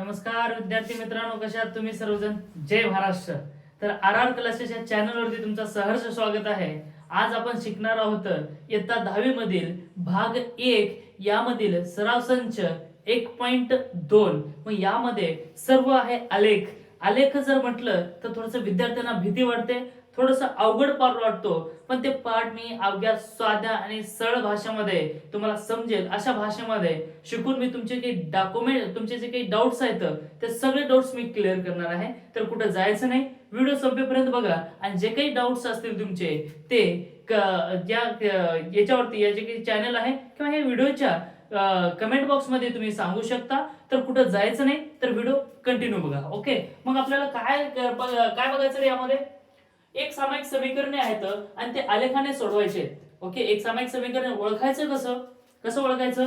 नमस्कार विद्यार्थी मित्रांनो कशा तुम्ही सर्वजण? जय महाराष्ट्र. तर आर आर क्लासेस या चॅनलवरती तुमचं सहर्ष स्वागत आहे. आज आपण शिकणार आहोत इयत्ता दहावी मधील भाग एक यामधील सराव संच एक पॉइंट दोन. मग यामध्ये सर्व आहे आलेख. आलेख जर म्हटलं तर थोडस विद्यार्थ्यांना भीती वाटते. थोडस अवघड पाठ वाटतो पण ते पाठ मी अवघ्या साध्या आणि सरळ भाषेमध्ये तुम्हाला समजेल. अशा भाषेमध्ये शिकून मी तुमचे काही डॉक्युमेंट तुमचे जे काही डाऊट्स आहेत ते सगळे डाऊट्स मी क्लिअर करणार आहे. तर कुठं जायचं नाही व्हिडिओ संपेपर्यंत बघा. आणि जे काही डाऊट्स असतील तुमचे ते क- याच्यावरती या जे काही चॅनल आहे किंवा या व्हिडिओच्या कमेंट बॉक्समध्ये तुम्ही सांगू शकता. तर कुठं जायचं नाही तर व्हिडिओ कंटिन्यू बघा. ओके मग आपल्याला काय काय बघायचं यामध्ये? एक सामायिक समीकरणे आहेत आणि ते आलेखाने सोडवायचे. ओके? एक सामायिक समीकरण ओळखायचं कसं? कसं ओळखायचं?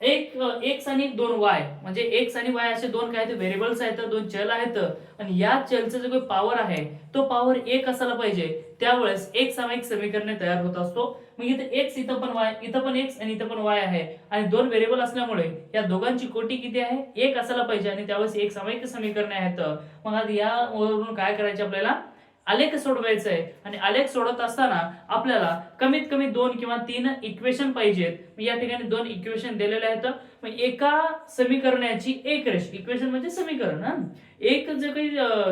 एक एक्स आणि दोन वाय. म्हणजे एक्स आणि वाय असे दोन काय व्हेरिएबल्स आहेत दोन चल आहेत. आणि या चलचा जो काही पॉवर आहे तो पॉवर एक असायला पाहिजे. त्यावेळेस एक सामायिक समीकरणे तयार होत असतो. मग इथं एक्स इथं पण वाय इथं पण एक्स आणि इथं पण वाय आहे. आणि दोन व्हेरिएबल असल्यामुळे या दोघांची कोटी किती आहे? एक असायला पाहिजे. आणि त्यावेळेस एक सामायिक समीकरणे आहेत. मग आता यावरून काय करायचे आपल्याला? आलेख सोडवायचं आहे आणि आलेख सोडत असताना आपल्याला कमीत कमी दोन किंवा तीन इक्वेशन पाहिजेत. या ठिकाणी दोन इक्वेशन दिलेले आहेत. मग एका समीकरणाची एक रेष इक्वेशन म्हणजे समीकरण हा? एक जे काही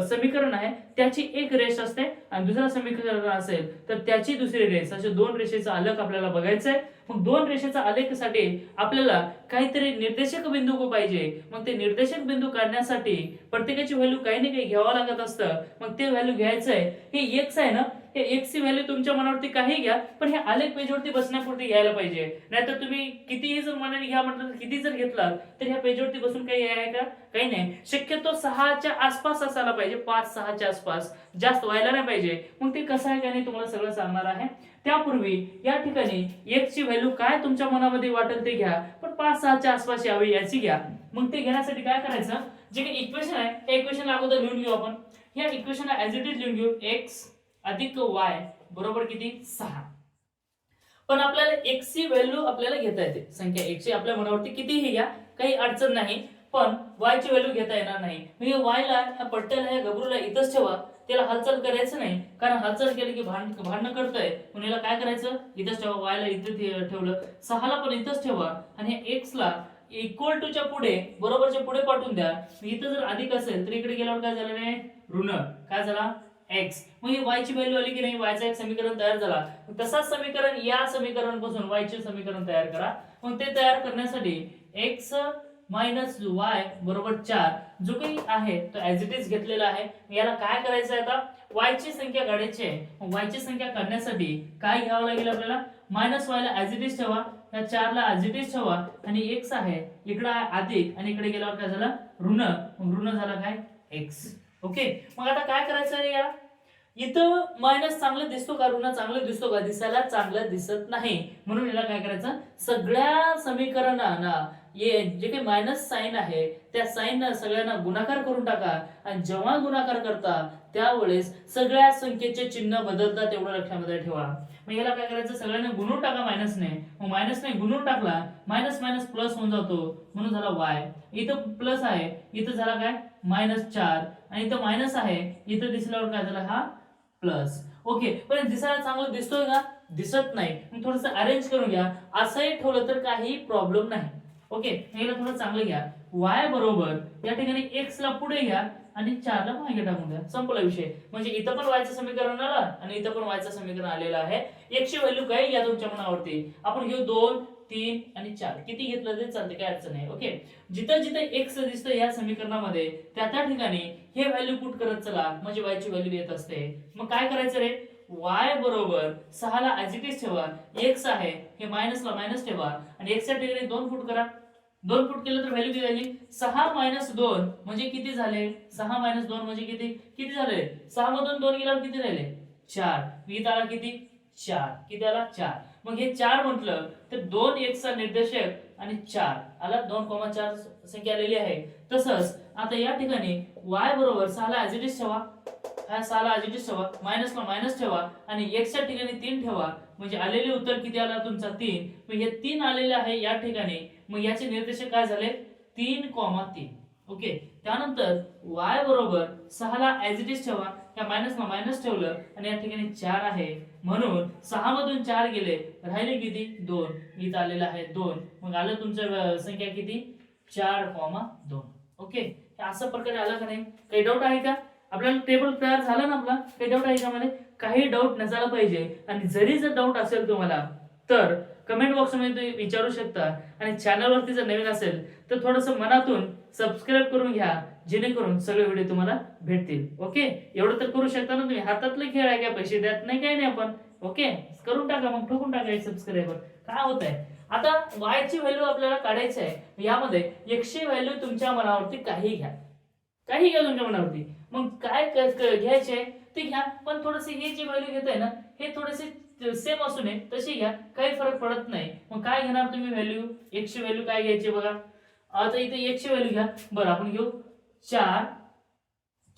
समीकरण आहे त्याची एक रेष असते आणि दुसरा समीकरण असेल तर त्याची दुसरी रेष. असे दोन रेषेचा आलेख आपल्याला बघायचा आहे मग दोन रेषेचा आलेखसाठी आपल्याला काहीतरी निर्देशक बिंदू पाहिजे. मग ते निर्देशक बिंदू काढण्यासाठी प्रत्येकाची व्हॅल्यू काही ना काही घ्यावं लागत असतं. मग ते व्हॅल्यू घ्यायचं आहे हे एक्स आहे ना हे एक्स व्हॅल्यू तुमच्या मनावरती काही घ्या पण हे आलेख पेजवरती बसण्यापुरती घ्यायला पाहिजे. नाहीतर तुम्ही कितीही जर मनाने घ्या म्हटलं तर किती जर घेतला तर ह्या पेजवरती बसून काही आहे का? काही नाही. शक्यतो सहाच्या आसपास असायला पाहिजे पाच सहाच्या आसपास. जास्त व्हायला नाही पाहिजे. मग ते कसं आहे का नाही तुम्हाला सगळं सांगणार आहे. त्यापूर्वी या ठिकाणी एकची व्हॅल्यू काय तुमच्या मनामध्ये वाटेल ते घ्या पण पाच सहाच्या आसपास यावी याची घ्या. मग ते घेण्यासाठी काय करायचं? जे काही इक्वेशन आहे त्या इक्वेशन अगोदर लिहून घेऊ आपण. ह्या इक्वेशनला ऍज इट इज लिहून घेऊ. एक्स अधिक वाय बरोबर किती? सहा. पण आपल्याला एक्स ची व्हॅल्यू आपल्याला घेता येते. संख्या एक ची आपल्या मनावरती कितीही घ्या काही अडचण नाही. पण वाय ची व्हॅल्यू घेता येणार नाही. म्हणजे वायला ह्या पट्ट्याला ह्या गबरूला इथंच ठेवा. त्याला हालचाल करायचं नाही. कारण हालचाल केली की भांड भांडणं करतंय. पण याला काय करायचं? इथंच ठेवा. वायला इथं ठे- ठेवलं. सहाला पण इथंच ठेवा. आणि एक्स ला इक्वल टू च्या पुढे बरोबरच्या पुढे पाठवून द्या. इथं जर अधिक असेल तर इकडे गेल्यावर काय झालं नाही ऋण. काय झाला? एक्स मग ही y ची व्हॅल्यू आली की नाही? वायचा एक समीकरण तयार झाला. तसाच समीकरण या समीकरणपासून वायचे समीकरण तयार करा. मग ते तयार करण्यासाठी एक्स मायनस वाय बरोबर चार. जो काही आहे तो ऍज इट इज घेतलेला आहे. याला काय करायचं आहे आता? वायची ची संख्या काढायची आहे. वायची ची संख्या काढण्यासाठी काय घ्यावं लागेल आपल्याला? मायनस वायला ऍज इट इज ठेवा. त्या चारला ऍज इट इज ठेवा. आणि एक्स आहे इकडं अधिक आणि इकडे गेल्यावर काय झालं? ऋण. ऋण झाला काय? एक्स ओके मग आता काय करायचं आहे या? इथं मायनस चांगलं दिसतो का ऋण? चांगलं दिसतो का? दिसायला चांगलं दिसत नाही. म्हणून याला काय करायचं? सगळ्या समीकरणांना ये जे काही मायनस साईन आहे त्या साईन सगळ्यांना गुणाकार करून टाका. आणि जेव्हा गुणाकार करता त्यावेळेस सगळ्या संख्येचे चिन्ह बदलतात तेवढं लक्षामध्ये ठेवा. मग याला काय करायचं? सगळ्यांना गुणून टाका मायनसने मग मायनसने गुणून टाकला मायनस मायनस प्लस होऊन जातो. म्हणून झाला वाय इथं प्लस आहे. इथं झाला काय? मायनस चार. आणि इथं मायनस आहे. इथं दिसल्यावर काय झालं? हा प्लस ओके पण दिसायला चांगलं दिसतोय का? दिसत नाही. मग थोडस अरेंज करून घ्या. असंही ठेवलं तर काही प्रॉब्लेम नाही. ओके याला थोडं चांगलं घ्या. वाय बरोबर या ठिकाणी एक्स ला पुढे घ्या आणि चार ला मागे टाकून द्या. संपला विषय. म्हणजे इथं पण वायचं समीकरण आलं आणि इथं पण वायचं समीकरण आलेलं आहे. एकशे व्हॅल्यू काय या तुमच्या मनावरती? आपण घेऊ दोन तीन आणि चार. किती घेतलं तरी चालते काय अडचण नाही. ओके जिथं जिथं एक्स दिसतं या समीकरणामध्ये त्या त्या ठिकाणी हे व्हॅल्यू पुट करत चला. म्हणजे वायची व्हॅल्यू येत असते. मग काय करायचं रे? वाय बरोबर सहाला ऍज ठेवा. एक्स आहे हे मायनसला मायनस ठेवा. आणि एक्सच्या ठिकाणी दोन फूट करा. दोन फूट केलं तर व्हॅल्यू किती झाली? सहा मायनस दोन म्हणजे किती झाले? सहा मायनस दोन म्हणजे किती? किती झाले? सहा मधून दोन गेल्यावर किती राहिले? चार. इथं आला किती? चार. किती आला? चार. मग हे चार म्हटलं तर दोन एक्सचा निर्देशक आणि चार. आला दोन कोमा चार संख्या आलेली आहे. तसंच आता या ठिकाणी वाय बरोबर सहाला ऍज इट इज ठेवा. हा सहाला ऍज इट इज ठेवा मायनसला मायनस ठेवा. आणि एक्सच्या ठिकाणी तीन ठेवा. म्हणजे आलेले उत्तर किती आला तुमचा तीन? मग हे तीन आलेले आहे या ठिकाणी. मग याचे निर्देशक काय झाले? तीन कॉमा तीन. ओके त्यानंतर वाय बरोबर सहाला ऍज इट इज ठेवा या मायनसला मायनस ठेवलं आणि या ठिकाणी चार आहे. म्हणून सहा मधून चार गेले. राहिले किती? दोन. इथं आलेलं आहे दोन. मग आलं तुमचं संख्या किती? चार कॉमा दोन. ओके? असं प्रकारे आलं का नाही? काही डाऊट आहे का? आपल्याला टेबल तयार झालं ना आपला? काही डाऊट आहे का मध्ये काही डाऊट नसायला पाहिजे. आणि जरी जर डाऊट असेल तुम्हाला तर कमेंट बॉक्समध्ये तुम्ही विचारू शकता. आणि चॅनलवरती जर नवीन असेल तर थोडंसं मनातून सबस्क्राईब करून घ्या. जेणेकरून सगळे व्हिडिओ तुम्हाला भेटतील. ओके? एवढं तर करू शकता ना तुम्ही. हातातले खेळ आहे का? पैसे द्यात नाही काही नाही आपण. ओके? करून टाका मग. ठोकून टाका सबस्क्राईबर काय होत आहे आता वायची व्हॅल्यू आपल्याला काढायची आहे. यामध्ये एकशे व्हॅल्यू तुमच्या मनावरती काही घ्या. काही घ्या तुमच्या मनावरती. मग काय घ्यायचे आहे ते घ्या. पण थोडेसे हे जे व्हॅल्यू घेत आहे ना हे थोडेसे सेम असू नये. तशी घ्या. काही फरक पडत नाही. मग काय घेणार तुम्ही व्हॅल्यू एकशे व्हॅल्यू काय घ्यायचे बघा. आता इथे एकशे व्हॅल्यू घ्या. बरं आपण घेऊ. चार.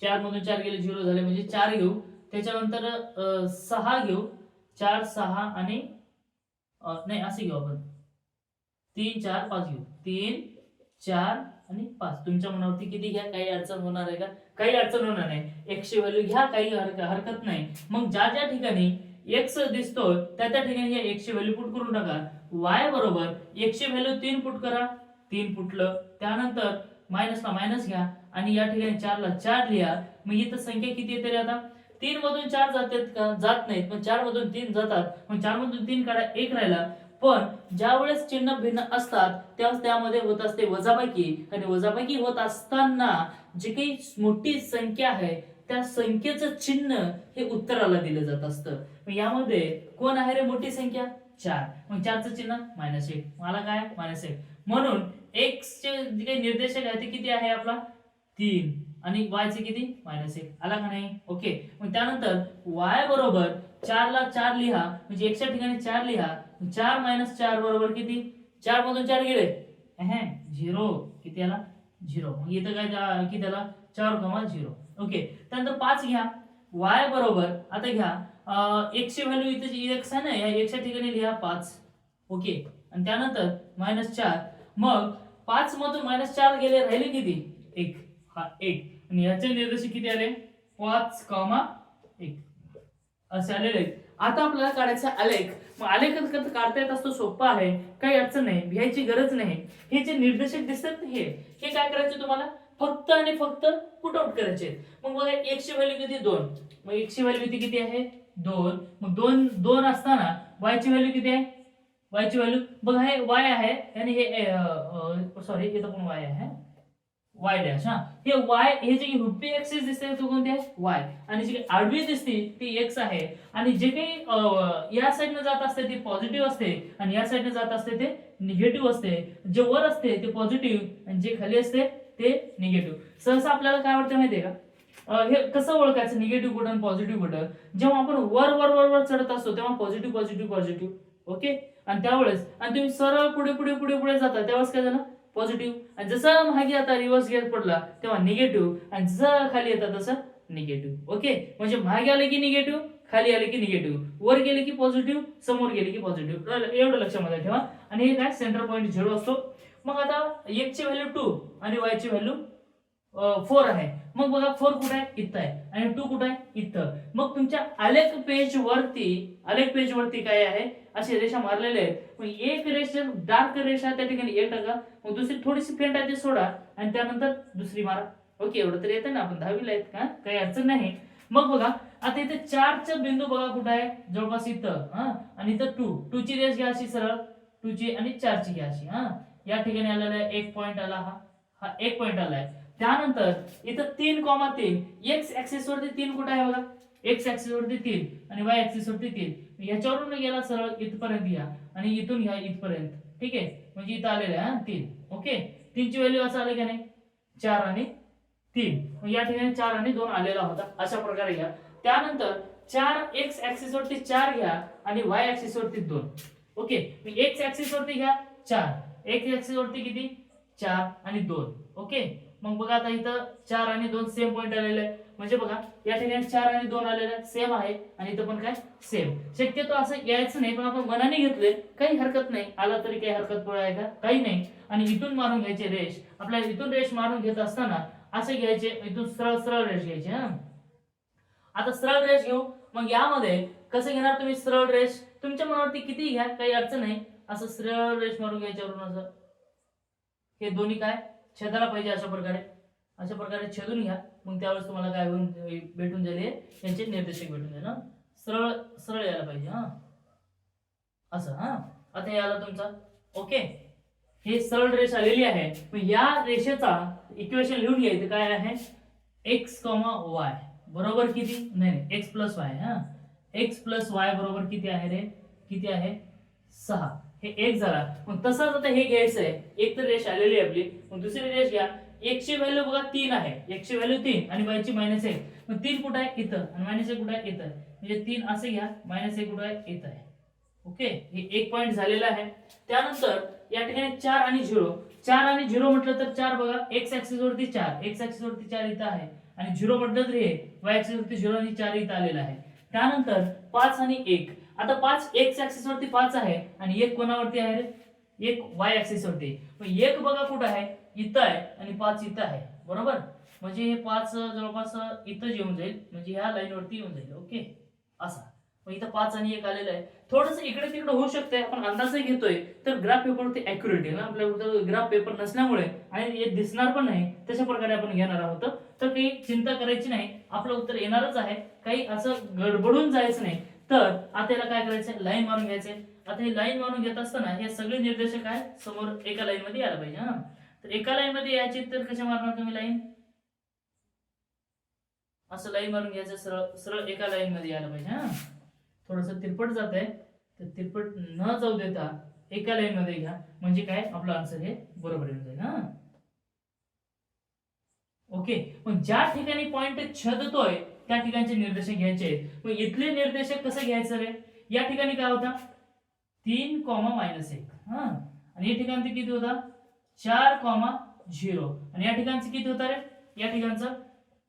चार मधून चार गेले झिरो झाले म्हणजे चार घेऊ. त्याच्यानंतर सहा घेऊ. चार सहा आणि नाही असे घेऊ आपण. तीन चार पाच घेऊ. तीन चार आणि पाच. तुमच्या मनावरती किती घ्या काही अडचण होणार आहे का? काही अडचण होणार नाही. एकशे व्हॅल्यू घ्या काही हरकत नाही. मग ज्या ज्या ठिकाणी एक्स दिसतो त्या त्या ठिकाणी या एकशे व्हॅल्यू पुट करून टाका. वाय बरोबर एकशे व्हॅल्यू तीन पुट करा. तीन पुटलं. त्यानंतर मायनसला मायनस घ्या आणि या ठिकाणी चारला चार लिहा. मग इथं संख्या किती येते रे आता? तीन मधून चार जातात का? जात नाहीत. पण चार मधून तीन जातात. मग चार मधून तीन काढा एक राहिला. पण ज्या वेळेस चिन्ह भिन्न असतात त्यावेळेस त्यामध्ये होत असते वजाबाकी आणि वजाबाकी होत असताना जी काही मोठी संख्या आहे त्या संख्येचं चिन्ह हे उत्तराला दिलं जात असतं. मग यामध्ये कोण आहे रे मोठी संख्या? चार. मग चारचं चिन्ह मायनस एक. मला काय? मायनस एक. म्हणून एक्स चे जे काही निर्देशक आहे ते किती आहे आपला? तीन. आणि वायचे किती? मायनस एक. आला का नाही? ओके मग त्यानंतर वाय बरोबर चारला चार लिहा. म्हणजे एकच्या ठिकाणी चार लिहा. चार मायनस चार बरोबर किती? चार मधून चार गेले. झिरो किती आला? झिरो मग इथं काय किती आला? चार कमा झिरो ओके त्यानंतर पाच घ्या. वाय बरोबर आता घ्या. एकशे व्हॅल्यू इथे जी एक्स आहे ना या एकशा ठिकाणी लिहा पाच. ओके आणि त्यानंतर मायनस चार. मग पाच मधून मायनस चार गेले राहिले किती? एक. हा एक. आणि याचे निर्देश किती आले? पाच कॉमा एक. असे आलेले आहेत. आता आपल्याला काढायचा आलेख. मग आलेख कसं काढता येत असतो सोपा आहे. काही अडचण नाही भियायची गरज नाही. हे जे निर्देशक दिसतात हे. हे काय करायचे तुम्हाला? फक्त आणि फक्त पुट आउट करायचे. मग बघा एकशे व्हॅल्यू किती? दोन. मग एकशे व्हॅल्यू किती किती आहे? दोन. मग दोन दोन असताना वायची व्हॅल्यू किती आहे? वायची व्हॅल्यू बघा हे वाय आहे आणि हे सॉरी इथं पण वाय आहे. वाय डॅश हा हे वाय हे जे रुपी एक्सिस दिसते तो कोणते आहे? वाय आणि जे काही आडवी दिसते ती एक्स आहे. आणि जे काही या साईडनं जात असते ती पॉझिटिव्ह असते. आणि या साईडनं जात असते ते निगेटिव्ह असते. जे वर असते ते पॉझिटिव्ह आणि जे खाली असते ते निगेटिव्ह सहसा आपल्याला काय वाटतं माहितीये का? हे कसं ओळखायचं? निगेटिव्ह कुठं पॉझिटिव्ह कुठं? जेव्हा आपण वर वर वर वर चढत असतो तेव्हा पॉझिटिव्ह पॉझिटिव्ह पॉझिटिव्ह ओके? आणि त्यावेळेस आणि तुम्ही सरळ पुढे पुढे पुढे पुढे जाता त्यावेळेस काय झालं? पॉझिटिव्ह आणि जसा मागे आता रिव्हर्स गिअर पडला तेव्हा निगेटिव्ह आणि जसं खाली येतात तसं निगेटिव्ह ओके म्हणजे मागे आले की निगेटिव्ह खाली आले की निगेटिव्ह वर गेले की पॉझिटिव्ह समोर गेले की पॉझिटिव्ह एवढं लक्षामध्ये ठेवा. आणि हे काय? सेंटर पॉईंट झिरो असतो. मग आता एकची व्हॅल्यू टू आणि वायची व्हॅल्यू फोर आहे. मग बघा फोर कुठं आहे? इथं आहे. आणि टू कुठं आहे? इथं. मग तुमच्या आलेख पेज वरती आलेख पेज वरती काय आहे? असे रेषा मारलेले आहेत. मग एक रेषा डार्क रेषा त्या ठिकाणी एक टाका मग दुसरी थोडीशी फेंट आहे ती सोडा आणि त्यानंतर दुसरी मारा. ओके एवढं तरी येतं ना आपण दहावीला आहेत का? काही अडचण नाही. मग बघा आता इथे चारचा बिंदू बघा कुठं आहे? जवळपास इथं हा? आणि इथं टू टू ची रेष घ्या अशी सरळ. टू ची आणि चार ची घ्या अशी हा? या ठिकाणी आलेला आहे एक पॉईंट आला हा. हा एक पॉईंट आला आहे. त्यानंतर इथं तीन कॉमा तीन. एक्स ऍक्सिस वरती तीन कुठं आहे बघा? एक्स ऍक्सिस वरती तीन आणि वाय ऍक्सिस वरती तीन. याच्यावरून गेला सरळ इथपर्यंत घ्या आणि इथून घ्या इथपर्यंत. ठीक आहे? म्हणजे इथं आलेलं आहे हा? तीन. ओके? तीनची व्हॅल्यू असं आलं की नाही? चार आणि तीन. मग या ठिकाणी चार आणि दोन आलेला होता. अशा प्रकारे घ्या. त्यानंतर चार एक्स ऍक्सिस वरती चार घ्या आणि वाय ऍक्सिस वरती दोन. ओके? एक्स ऍक्सिस वरती घ्या चार. एक्स ऍक्सिस वरती किती? चार आणि दोन. ओके? मग बघा आता इथं चार आणि दोन सेम पॉईंट आलेले आहे. म्हणजे बघा या ठिकाणी चार आणि दोन आलेल्या सेम आहे. आणि इथं पण काय? सेम शक्यतो असं यायचं नाही पण आपण मनाने घेतले काही हरकत नाही. आला तरी काही हरकत आहे का? काही नाही. आणि इथून मारून घ्यायचे रेष. आपल्याला इथून रेष मारून घेत असताना असे घ्यायचे इथून सरळ सरळ रेष घ्यायचे हा? आता सरळ रेष घेऊ. मग यामध्ये कसं घेणार तुम्ही सरळ रेष? तुमच्या मनावरती किती घ्या काही अडचण नाही. असं सरळ रेष मारून घ्यायच्यावरून असं. हे दोन्ही काय? छेदाला पाहिजे अशा प्रकारे. अशा प्रकारे छेदून घ्या. मग त्यावेळेस तुम्हाला काय होऊन भेटून जाईल हे. यांचे निर्देशक भेटून जाईल सरळ सरळ यायला पाहिजे हा. असं हा. आता हे आला तुमचा. ओके. हे सरळ रेष आलेली आहे. मग या रेषेचा इक्वेशन लिहून घ्यायचं काय आहे? एक्स कॉमा वाय बरोबर किती? नाही नाही. एक्स प्लस वाय हा. एक्स प्लस वाय बरोबर किती आहे रे? किती आहे? सहा. हे एक झाला. मग तसंच आता हे घ्यायचं आहे एक तर रेष आलेली आहे आपली. मग दुसरी रेष घ्या. एकशे व्हॅल्यू बघा तीन आहे. एकशे व्हॅल्यू तीन आणि वायची मायनस एक. मग तीन कुठं आहे? इथं. आणि मायनस एक कुठं आहे? इथं. म्हणजे तीन असं घ्या. मायनस एक कुठं आहे? इथं आहे. ओके हे एक पॉईंट झालेला आहे. त्यानंतर या ठिकाणी चार आणि झिरो. चार आणि झिरो म्हटलं तर चार बघा. एक्स ऍक्सिस वरती चार. एक्स ऍक्सिस वरती चार इथं आहे. आणि झिरो म्हटलं तर हे वाय ऍक्सिस वरती झिरो आणि चार इथं आलेला आहे. त्यानंतर पाच आणि एक. आता पाच एक्स ऍक्सिस वरती पाच आहे आणि एक कोणावरती आहे रे? एक वाय ऍक्सिस वरती. एक बघा कुठं आहे? इथं आहे आणि पाच इथं आहे. बरोबर? म्हणजे हे पाच जवळपास इथं येऊन जाईल. म्हणजे ह्या लाईनवरती येऊन जाईल. ओके असा. मग इथं पाच आणि एक आलेलं आहे. थोडस इकडे तिकडे होऊ शकते आपण अंदाज घेतोय. तर ग्राफ पेपरवरती अॅक्युरेट आहे ना. आपल्या ग्राफ पेपर नसल्यामुळे आणि हे दिसणार पण नाही. तशा प्रकारे आपण घेणार आहोत. तर काही चिंता करायची नाही. आपलं उत्तर येणारच आहे. काही असं गडबडून जायचं नाही. तर आता याला काय करायचं लाईन मारून घ्यायचे आता हे लाईन मारून घेत असताना हे सगळे निर्देशक आहे समोर एका लाईन मध्ये यायला पाहिजे हा. तर एका लाईन मध्ये यायचे तर कसे मारणार तुम्ही लाईन? असं लाईन मारून घ्यायचं सरळ सरळ एका लाईन मध्ये यायला पाहिजे हा. थोडस तिरपट जात आहे तर तिरपट न जाऊ देता एका लाईन मध्ये घ्या. म्हणजे काय? आपलं आन्सर हे बरोबर येऊन जाईल हा. ओके मग ज्या ठिकाणी पॉइंट छदतोय त्या ठिकाणचे निर्देशक घ्यायचे आहेत. मग इथले निर्देशक कसं घ्यायचं रे? या ठिकाणी काय होता? तीन कॉमा मायनस एक हा. आणि या ठिकाणी किती होता? चार कॉमा झिरो आणि या ठिकाणचं किती होतं रे? या ठिकाणचं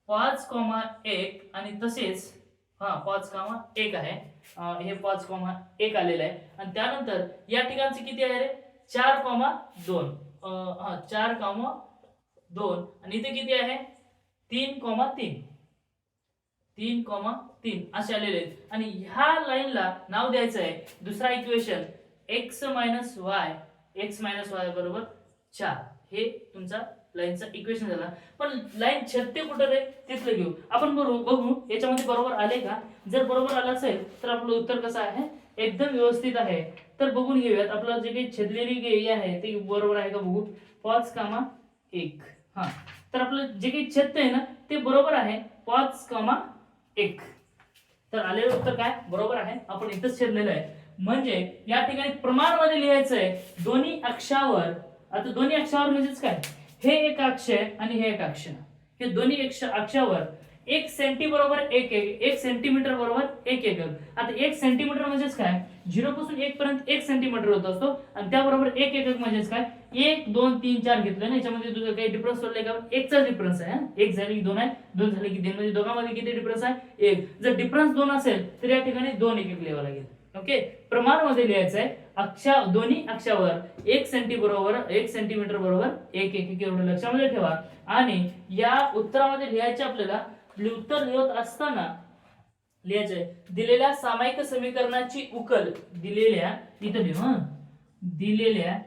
पाच कॉमा एक आणि तसेच हा पाच कॉमा एक आहे. हे पाच कॉमा एक आलेलं आहे. आणि त्यानंतर या ठिकाणचं किती आहे रे? चार कॉमा दोन. हा चार कॉमा दोन. आणि इथे किती आहे? तीन कॉमा तीन. तीन कॉमा तीन. असे आलेले आहेत. आणि ह्या लाईनला नाव द्यायचं आहे. दुसरा equation X minus Y X minus Y बरोबर चार. हे तुमचा लाईनचा इक्वेशन झाला. पण लाईन छत्ते कुठं रे? तिथलं घेऊ. आपण बघू. बघू. याच्यामध्ये बरोबर आले का? जर बरोबर आलं असेल तर आपलं उत्तर कसं आहे? एकदम व्यवस्थित आहे. तर बघून घेऊयात. आपलं जे काही छेदलेली गेली आहे ते बरोबर आहे का बघू? पाच कामा एक. हा. तर आपलं जे काही छत्त आहे ना ते बरोबर आहे पाच कामा एक. तर आलेलं उत्तर काय? बरोबर आहे. आपण इथंच छेदलेलं आहे. म्हणजे या ठिकाणी प्रमाणमध्ये लिहायचं आहे दोन्ही अक्षावर आता दोन्ही अक्षावर म्हणजेच काय? हे एक अक्ष आहे आणि हे एक अक्ष. हे दोन्ही अक्ष अक्षावर एक सेंटी बरोबर एक एक एक सेंटीमीटर बरोबर एक एकक आता एक सेंटीमीटर म्हणजेच काय? झिरो पासून एक पर्यंत एक सेंटीमीटर होत असतो. आणि त्याबरोबर एक एकक म्हणजेच काय? एक दोन तीन चार घेतलं ना याच्यामध्ये तुझं काही डिफरन्स सोडले का? एकचा डिफरन्स आहे एक झाले की दोन आहे दोन झाले की तीन. म्हणजे दोघांमध्ये किती डिफरन्स आहे? एक. जर डिफरन्स दोन असेल तर या ठिकाणी दोन एक एक लिहावं लागेल. ओके प्रमाणमध्ये लिहायचं आहे अक्षा दोन्ही अक्षावर एक सेंटी बरोबर एक सेंटीमीटर बरोबर एक एक एक एवढं लक्षामध्ये ठेवा. आणि या उत्तरामध्ये लिहायचे आपल्याला उत्तर लिहत असताना लिहायचंय दिलेल्या सामायिक समीकरणाची उकल दिलेल्या इथं लिहू दिलेल्या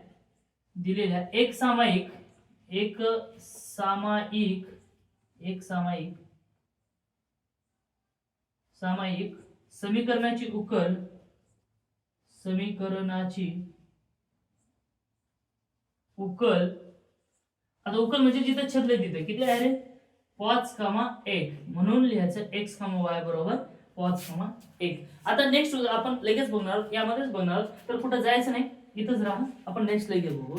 दिलेल्या एक सामायिक एक सामायिक एक सामायिक सामायिक समीकरणाची उकल समीकरणाची उकल. आता उकल म्हणजे जिथं छेदले तिथे. किती आहे रे? पाच कामा एक. म्हणून लिहायचं एक्स कामा वाय बरोबर पाच कामा एक. आता नेक्स्ट आपण लगेच बघणार यामध्येच बघणार तर कुठं जायचं नाही? इथंच राहा. आपण नेक्स्ट लगेच बघू.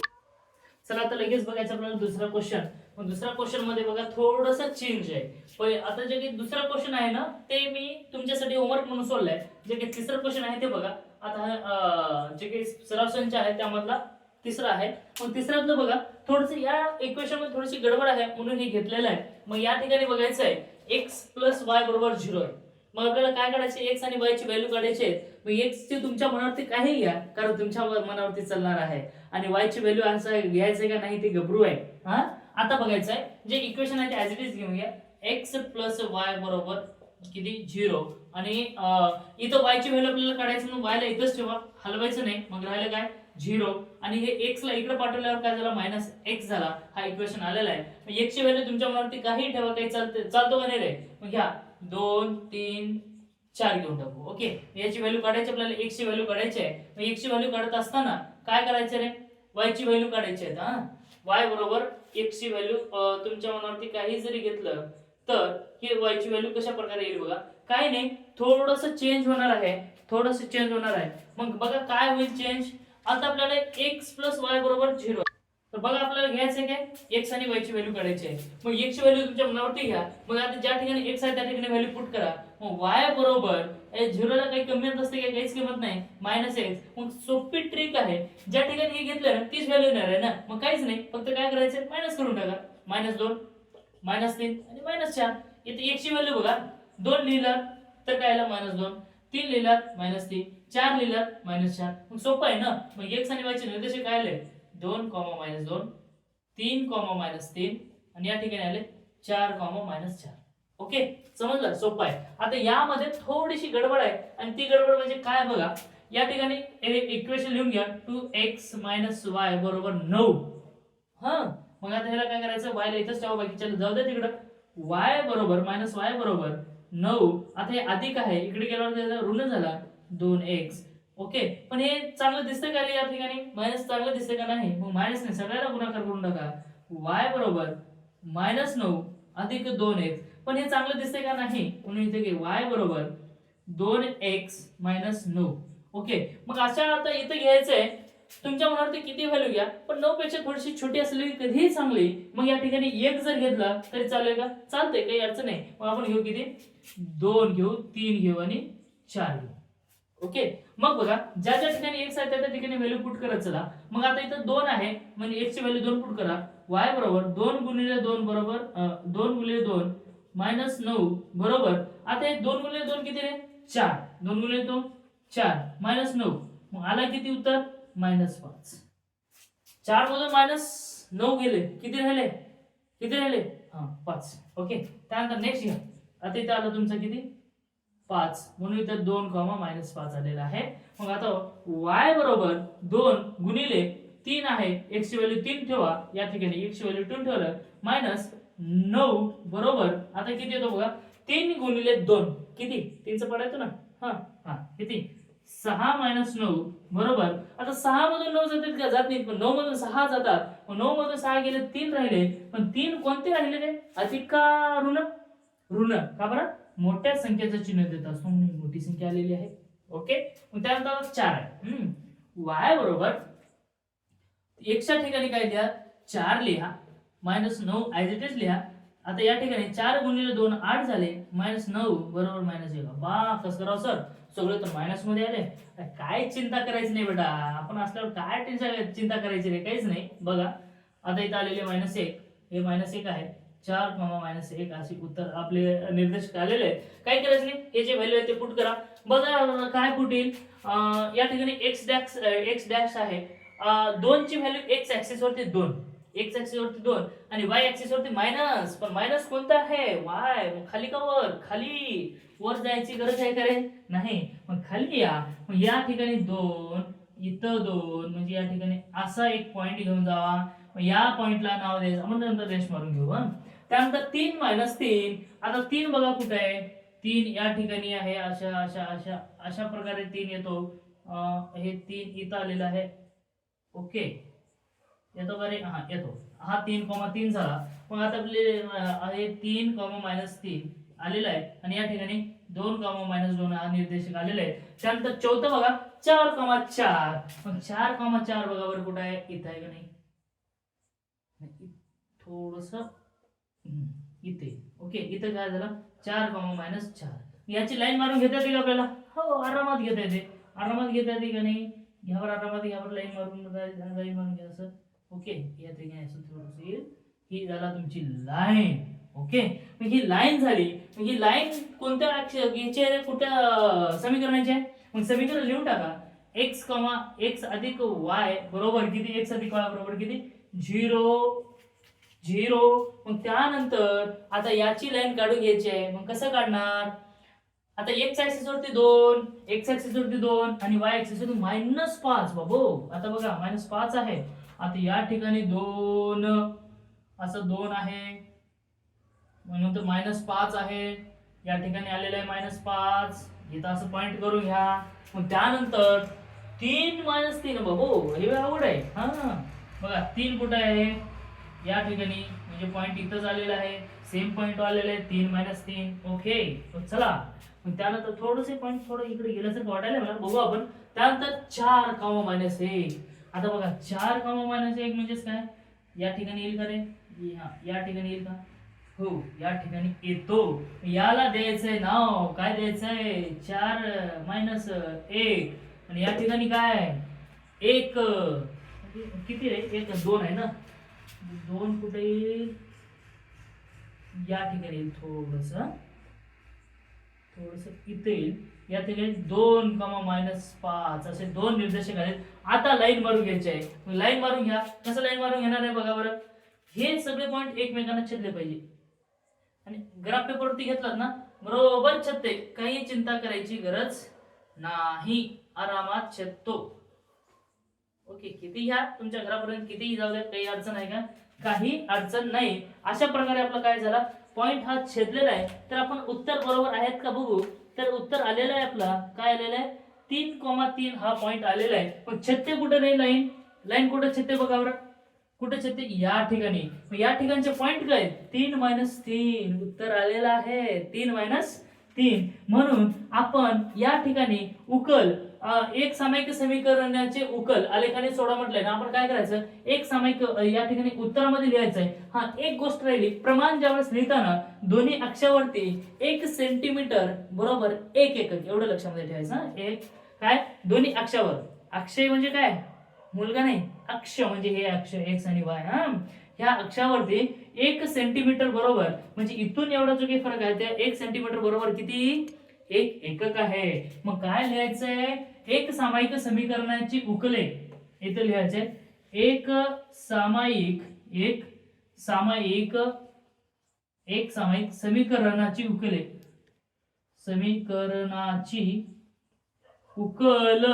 चला आता लगेच बघायचं आपल्याला दुसरा क्वेश्चन मग दुसऱ्या क्वेश्चनमध्ये बघा थोडस चेंज आहे. पण आता जे काही दुसरा क्वेश्चन आहे ना ते मी तुमच्यासाठी होमवर्क म्हणून सोडलंय. जे काही तिसरं क्वेश्चन आहे ते बघा. आता जे काही सराव संच आहे त्यामधला तिसरा आहे. मग तिसऱ्यातलं बघा थोडस या इक्वेशनमध्ये थोडीशी गडबड आहे म्हणून हे घेतलेलं आहे. मग या ठिकाणी बघायचं आहे एक्स प्लस वाय बरोबर झिरो आहे. मग आपल्याला काय काढायचे? एक्स आणि वायची व्हॅल्यू काढायची आहे. मग एक्स ची तुमच्या मनावरती काही घ्या कारण तुमच्या मनावरती चालणार आहे. आणि वायची व्हॅल्यू असं घ्यायचं का नाही ते घबरू आहे. हा? आता बघायचं आहे. जे इक्वेशन आहे ते ऍज इट इज घेऊन एक्स प्लस वाय बरोबर किती? झिरो. आणि इथं वायची व्हॅल्यू आपल्याला काढायचं वायला इथंच ठेवा. हलवायचं नाही. मग राहिलं काय? झिरो. आणि हे एक्स ला इकडे पाठवल्यावर काय झालं? मायनस एक्स झाला. हा इक्वेशन आलेला आहे. एक्सची व्हॅल्यू तुमच्या मनावरती काही ठेवा काही चालते चालतो का नाही रे? मग घ्या. दोन तीन चार घेऊन टाकू. ओके? याची व्हॅल्यू काढायची आपल्याला. एक्सची व्हॅल्यू काढायची आहे. मग एक्सची व्हॅल्यू काढत असताना काय करायचं रे? वायची व्हॅल्यू काढायची आहे हा? वाय बरोबर एक्सची व्हॅल्यू तुमच्या मनावरती काही जरी घेतलं तर हे वायची व्हॅल्यू कशा प्रकारे येईल बघा? काय नाही थोडस चेंज होणार आहे थोडस चेंज होणार आहे. मग बघा काय होईल चेंज आता आपल्याला एक्स प्लस वाय बरोबर झिरो तर बघा आपल्याला घ्यायचं आहे काय? एक्स आणि वायची व्हॅल्यू काढायची आहे. मग एक्सची व्हॅल्यू तुमच्या मनावरती घ्या. मग आता ज्या ठिकाणी एक्स आहे त्या ठिकाणी व्हॅल्यू पुट करा. मग वाय बरोबर झिरोला काही किंमत असते काय? काहीच किंमत नाही. मायनस एक्स मग सोपी ट्रिक आहे. ज्या ठिकाणी हे घेतलं ना तीच व्हॅल्यू येणार आहे ना? मग काहीच नाही. फक्त काय करायचं मायनस करून टाका. मायनस दोन मायनस तीन आणि मायनस चार. इथे एक ची व्हॅल्यू बघा. दोन लिहिलात तर काय आलं? मायनस दोन. तीन लिहिलात मायनस तीन. चार लिहिलात मायनस चार. मग सोपं आहे ना? मग एक्स आणि वायचे निर्देश काय आले? दोन कॉमा मायनस दोन तीन कॉमा मायनस तीन. आणि या ठिकाणी आले चार कॉमा मायनस चार. ओके समजलं? सोपं आहे. आता यामध्ये थोडीशी गडबड आहे. आणि ती गडबड म्हणजे काय बघा? या ठिकाणी इक्वेशन लिहून घ्या. टू एक्स मायनस वाय बरोबर नऊ. हा? मग आता ह्याला काय करायचं? वायला इथंच ठेवा बाकीच्या जाऊ दे तिकडं. वाय बरोबर मायनस वाय बरोबर नऊ. आता हे अधिक आहे. इकडे गेल्यावर त्याचा ऋण झाला दोन एक्स ओके? पण हे चांगलं दिसतंय का रे या ठिकाणी? मायनस चांगलं दिसतं का नाही? मग मायनस नाही. सगळ्याला गुणाकार करून टाका. वाय बरोबर मायनस नऊ अधिक दोन एक्स पण हे चांगलं दिसतंय का नाही? म्हणून इथे घे. वाय बरोबर दोन एक्स मायनस नऊ. ओके? मग अशा आता इथं घ्यायचंय. तुमच्या मनावरती किती व्हॅल्यू घ्या. पण नऊ पेक्षा थोडीशी छोटी असलेली कधीही चांगली मग या ठिकाणी एक जर घेतला तरी चालेल का? चालतंय काही अडचण नाही. मग आपण घेऊ किती? दोन घेऊ तीन घेऊ आणि चार घेऊ. ओके मग बघा ज्या ज्या ठिकाणी एक्स आहे त्या त्या ठिकाणी व्हॅल्यू पुट करत चला. मग आता इथं दोन आहे म्हणजे एक्सची व्हॅल्यू दोन पुट करा. वाय बरोबर दोन गुणिले दोन बरोबर दोन गुणिले दोन मायनस नऊ बरोबर. आता हे दोन गुणिले दोन किती रे? चार. दोन गुणिले दोन चार. मायनस नऊ. मग आला किती उत्तर? मायनस पाच चार मधून मायनस नऊ गेले. किती राहिले? किती राहिले? हा पाच. ओके त्यानंतर नेक्स्ट घ्या. आता इथं आलं तुमचं किती? पाच. म्हणून इथं दोन कॉमा मायनस पाच आलेला आहे. मग आता वाय बरोबर दोन गुणिले तीन आहे. एक्स व्हॅल्यू तीन ठेवा. या ठिकाणी एक्स व्हॅल्यू तीन ठेवलं. मायनस नऊ बरोबर आता किती येतो बघा? तीन गुणिले दोन. किती? तीनचं पडायचं ना? हा हा. किती? सहा मायनस नऊ बरोबर? आता सहा मधून नऊ जातात का? जात नाहीत. पण नऊ मधून सहा जातात. मग नऊ मधून सहा गेले तीन राहिले. पण तीन कोणते राहिले रे? अधिक का ऋण. ऋण. का बरं? मोठ्या संख्येचं चिन्ह देत असतो मोठी संख्या आलेली आहे. ओके? मग त्यानंतर चार आहे. वाय बरोबर. एकशा ठिकाणी काय लिहा? चार लिहा. मायनस नऊ ऍज इट इज लिहा. आता या ठिकाणी चार गुणिले दोन आठ झाले मायनस नऊ बरोबर मायनस एक. बा कसं करावं सर सगळे तर मायनसमध्ये आले. काय चिंता करायची नाही बेटा. आपण असल्यावर काय टेन्शन चिंता करायची नाही काहीच नाही. बघा आता इथं आलेले मायनस एक. हे मायनस एक आहे. चार कॉमा मायनस एक असे उत्तर आपले निर्देशक आलेले आहेत. काय करायचं नाही? हे जे व्हॅल्यू आहे ते पुट करा. बघा काय पुट या ठिकाणी एक्स डॅक्स एक्स डॅश आहे. दोनची व्हॅल्यू एक्स ऍक्सिस वरती दोन. एक्स ऍक्सिस वरती दोन आणि वाय ऍक्सिस वरती मायनस पण मायनस कोणता आहे? वाय मग खाली का वर? खाली. वर जायची गरज आहे का रे? नाही. मग खाली या. मग या ठिकाणी दोन इथं दोन म्हणजे या ठिकाणी असा एक पॉईंट घेऊन जावा. मग या पॉईंटला नाव द्यायचं. आपण नंतर रेश मारून घेऊ हं. त्यानंतर तीन मायनस तीन. आता तीन बघा कुठे आहे? तीन या ठिकाणी आहे. अशा अशा अशा अशा प्रकारे तीन येतो. हे तीन इथं आलेलं आहे. ओके. येतो का रे हा येतो. हा तीन कॉमा तीन झाला. मग आता आपले हे तीन कॉमा मायनस तीन आलेला आहे. आणि या ठिकाणी दोन कॉमा मायनस दोन हा निर्देशक आलेला आहे. त्यानंतर चौथं बघा चार कॉमा चार. मग चार कॉमा चार बघा बरं कुठं आहे? इथं आहे का नाही? थोडस इथे. ओके इथं काय झालं? चार कॉमा मायनस चार. याची लाईन मारून घेता येते का आपल्याला? हो आरामात घेता येते. आरामात घेता येते का नाही? घ्यावर आरामात घ्यावर लाईन मारून. लाईन मारून घ्या असं. ओके या ठिकाणी असं येईल ही झाला तुमची लाईन ओके मग ही लाईन झाली. मग ही लाईन कोणत्या याचे आहे कुठल्या समीकरणाचे समीकरणाची? आहे मग समीकरण लिहून टाका. एक्स कमा एक्स अधिक वाय बरोबर किती? एक्स अधिक वाय बरोबर किती? झिरो झिरो मग त्यानंतर आता याची लाईन काढून घ्यायची आहे. मग कसं काढणार? आता एक्स ऍक्सिस वरती दोन एक्स ऍक्सिस वरती दोन आणि वाय ऍक्सिस वरती मायनस पाच बाबो. आता बघा मायनस पाच आहे. आता या ठिकाणी दोन असं दोन आहे. म्हणून नंतर मायनस पाच आहे. या ठिकाणी आलेलं आहे मायनस पाच. इथं असं पॉईंट करून घ्या. मग त्यानंतर तीन मायनस तीन बाबो हे आवड आहे. हा. बघा तीन कुठं आहे? या ठिकाणी म्हणजे पॉईंट इथंच आलेला आहे. सेम पॉईंट आलेले आहे तीन मायनस तीन. ओके चला. मग त्यानंतर थोडंसे पॉईंट थोडं इकडे गेल्यासारखं वाटायला मला बघू आपण. त्यानंतर चार कामा मायनस एक. आता बघा चार कॉमा मायनस एक म्हणजेच काय? या ठिकाणी येईल का रे? या- या ठिकाणी येईल का? हो या ठिकाणी येतो. याला द्यायचंय नाव. काय द्यायचंय? चार मायनस एक. आणि या ठिकाणी काय? एक किती रे? एक दोन आहे ना? दोन कुठे येईल? या ठिकाणी येईल थोडस. थोडस इथे येईल. या ठिकाणी दोन कमा मायनस पाच असे दोन निर्देशक आहेत. आता लाईन मारून घ्यायचे आहे. लाईन मारून घ्या. कसं लाईन मारून घेणार आहे बघा बरं. हे सगळे पॉईंट एकमेकांना छेदले पाहिजे. आणि ग्राफ पेपरवरती घेतलात ना? बरोबर छेदते. काही चिंता करायची गरज नाही. आरामात छेदतो. ओके किती घ्या तुमच्या घरापर्यंत कितीही जाऊ द्या काही अडचण आहे का? काही अडचण नाही. अशा प्रकारे आपला काय झाला? पॉइंट हा छेदलेला आहे. तर आपण उत्तर बरोबर आहेत का बघू? तर उत्तर आलेलं आहे आपला. काय आलेलं आहे? तीन कोमा तीन हा पॉईंट आलेला आहे. पण छत्ते कुठे नाही लाईन लाईन कुठे छत्ते बघा बरं. कुठे छत्ते या ठिकाणी. या ठिकाणचे पॉईंट काय? तीन मायनस तीन. उत्तर आलेलं आहे. तीन मायनस तीन. म्हणून आपण या ठिकाणी उकल एक सामायिक समीकरणाचे उकल आलेखाने सोडा म्हटलंय. ना आपण काय करायचं? एक सामायिक या ठिकाणी उत्तरामध्ये लिहायचंय. हा एक गोष्ट राहिली. प्रमाण ज्यावेळेस लिहिताना दोन्ही अक्षावरती एक सेंटीमीटर बरोबर एक एकक एवढं लक्षामध्ये ठेवायचं एक काय? दोन्ही अक्षावर. अक्षय म्हणजे काय? मुलगा नाही. अक्ष म्हणजे हे अक्ष एक्स आणि वाय हा. ह्या अक्षावरती एक सेंटीमीटर बरोबर म्हणजे इथून एवढा जो काही फरक आहे त्या एक सेंटीमीटर बरोबर किती? एक एकक आहे. मग काय लिहायचंय? एक सामायिक समीकरणाची उकले इथं लिहायचे एक सामायिक एक सामायिक एक सामायिक समीकरणाची उकले. समीकरणाची उकल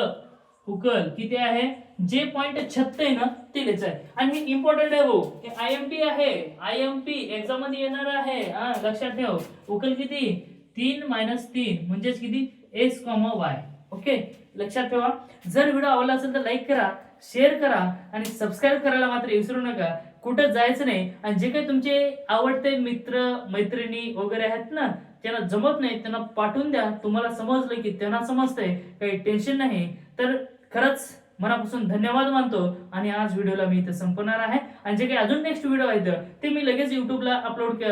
उकल किती आहे? जे पॉइंट छत्त आहे ना ते लिहायचं आहे आणि इम्पॉर्टंट आहे भाऊ हे आय एम पी आहे. आय एम पी एक्झाममध्ये येणार आहे. हा लक्षात ठेव. उकल किती? तीन मायनस तीन म्हणजेच किती? X comma Y okay? लक्षात ठेवा. जर व्हिडिओ आवडला असेल तर लाईक करा शेअर करा आणि सबस्क्राईब करायला मात्र विसरू नका. कुठं जायचं नाही आणि जे काही तुमचे आवडते मित्र मैत्रिणी वगैरे आहेत ना त्यांना जमत नाही त्यांना पाठवून द्या. तुम्हाला समजलं की त्यांना समजतंय काही टेन्शन नाही. तर खरंच मनापासून धन्यवाद मानतो आणि आज व्हिडिओला मी इथं संपवणार आहे. आणि जे काही अजून नेक्स्ट व्हिडिओ आहेत ते मी लगेच युट्यूबला अपलोड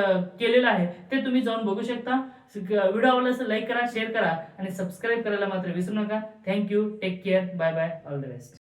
केलेलं आहे. ते तुम्ही जाऊन बघू शकता. व्हिडिओ आवडला असेल लाईक करा शेअर करा आणि सबस्क्राईब करायला मात्र विसरू नका. Thank you take care bye bye all the best